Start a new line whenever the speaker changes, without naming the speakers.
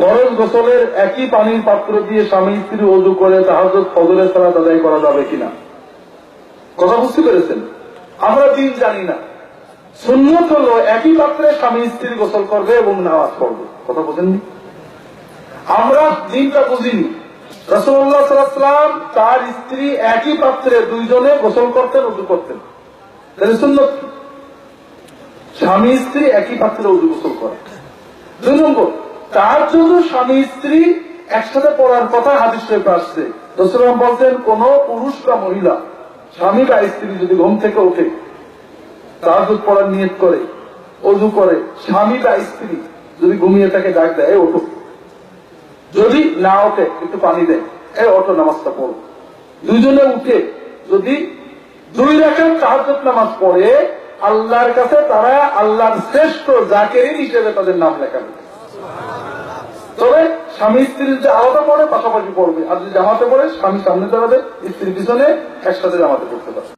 ফরজ গোসলের একই পানির পাত্র দিয়ে স্বামী স্ত্রী অজু করে তাহাজত ফজরের সালাত আদায় করা যাবে কিনা? কথা বুঝতে পেরেছেন? আমরা দিন জানি না। সুন্নত হলো একই পাত্রে স্বামী স্ত্রী গোসল করবে এবং নামাজ পড়বে। কথা বোঝেননি? আমরা দিনটা বুঝিনি। রসুল্লাহ সাল্লাম তার স্ত্রী একই পাত্রে দুইজনে গোসল করতেন উজু করতেন। তাহলে সুন্নত স্বামী স্ত্রী একই পাত্রে উজু গোসল করে। দুই নম্বর তার জন্য স্বামী স্ত্রী একসাথে পড়ার কথা হাদিস শরীফে আসছে। রসুলাম বলতেন কোন পুরুষ বা মহিলা স্বামী বা স্ত্রী যদি ঘুম থেকে ওঠে তাহাজুদ পড়ার নিয়ত করে, অজু করে, স্বামী বা স্ত্রী যদি ঘুমিয়ে থাকে, ডাক দেয়, "এই ওঠো। যদি না ওঠে, একটু পানি দেয়, এই অটো নামাজটা পড়ো। দুইজনে উঠে যদি দুই রাখার তাহাজুদ নামাজ পড়ে, আল্লাহর কাছে তারা আল্লাহর শ্রেষ্ঠ জাকেরিন হিসেবে তাদের নাম লেখাবে স্বামী স্ত্রীর যে আলাদা পড়ে পাশাপাশি পড়বে। আর যদি জামাতে পড়ে, স্বামী সামনে দাঁড়াবে স্ত্রীর পিছনে একসাথে জামাতে পড়তে পারে